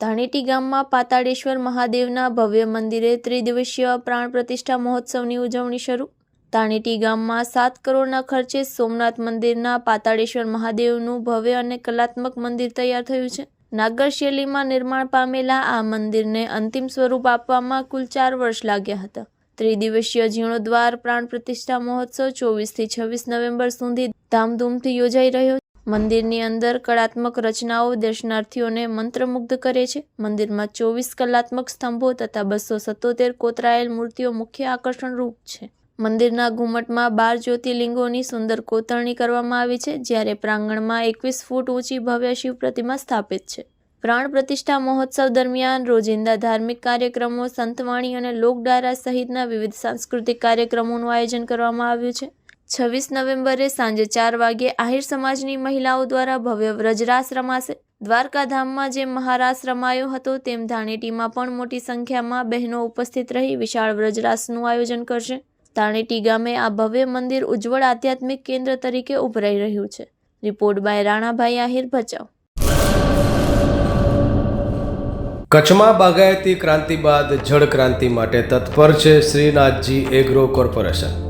ધાણેટી ગામમાં પાતાળેશ્વર મહાદેવના ભવ્ય મંદિરે ત્રિદિવસીય પ્રાણ પ્રતિષ્ઠા મહોત્સવની ઉજવણી શરૂ. ધાણેટી ગામમાં સાત કરોડના ખર્ચે સોમનાથ મંદિરના પાતાળેશ્વર મહાદેવનું ભવ્ય અને કલાત્મક મંદિર તૈયાર થયું છે. નાગર શૈલીમાં નિર્માણ પામેલા આ મંદિરને અંતિમ સ્વરૂપ આપવામાં કુલ ચાર વર્ષ લાગ્યા હતા. ત્રિદિવસીય જીર્ણોદ્વાર પ્રાણ પ્રતિષ્ઠા મહોત્સવ ચોવીસથી છવ્વીસ નવેમ્બર સુધી ધામધૂમથી યોજાઈ રહ્યો મંદિરની અંદર કળાત્મક રચનાઓ દર્શનાર્થીઓને મંત્રમુગ્ધ કરે છે. મંદિરમાં ચોવીસ કલાત્મક સ્તંભો તથા બસો સત્તોતેર કોતરાયેલ મૂર્તિઓ મુખ્ય આકર્ષણ રૂપ છે. મંદિરના ઘુમ્મટમાં બાર જ્યોતિર્લિંગોની સુંદર કોતરણી કરવામાં આવી છે, જ્યારે પ્રાંગણમાં એકવીસ ફૂટ ઊંચી ભવ્ય શિવ પ્રતિમા સ્થાપિત છે. પ્રાણ પ્રતિષ્ઠા મહોત્સવ દરમિયાન રોજિંદા ધાર્મિક કાર્યક્રમો, સંતવાણી અને લોકડાયરા સહિતના વિવિધ સાંસ્કૃતિક કાર્યક્રમોનું આયોજન કરવામાં આવ્યું છે. છવ્વીસ નવેમ્બરે સાંજે ચાર વાગ્યે આહિર સમાજની મહિલાઓ દ્વારા ભવ્ય વ્રજરાસ રમાશે. દ્વારકાધામમાં જેમ મહારાસ રમાયો હતો, તેમ ધાણેટીમાં પણ મોટી સંખ્યામાં બહેનો ઉપસ્થિત રહી વિશાળ વ્રજરાસનું આયોજન કરશે. ધાણેટી ગામે આ ભવ્ય મંદિર ઉજ્જવળ આધ્યાત્મિક કેન્દ્ર તરીકે ઉભરાઈ રહ્યું છે. Report by Ranabhai Ahir, Bhachau. કચ્છમાં બાગાયતી ક્રાંતિ બાદ જળ ક્રાંતિ માટે તત્પર છે શ્રીનાથજી એગ્રો કોર્પોરેશન.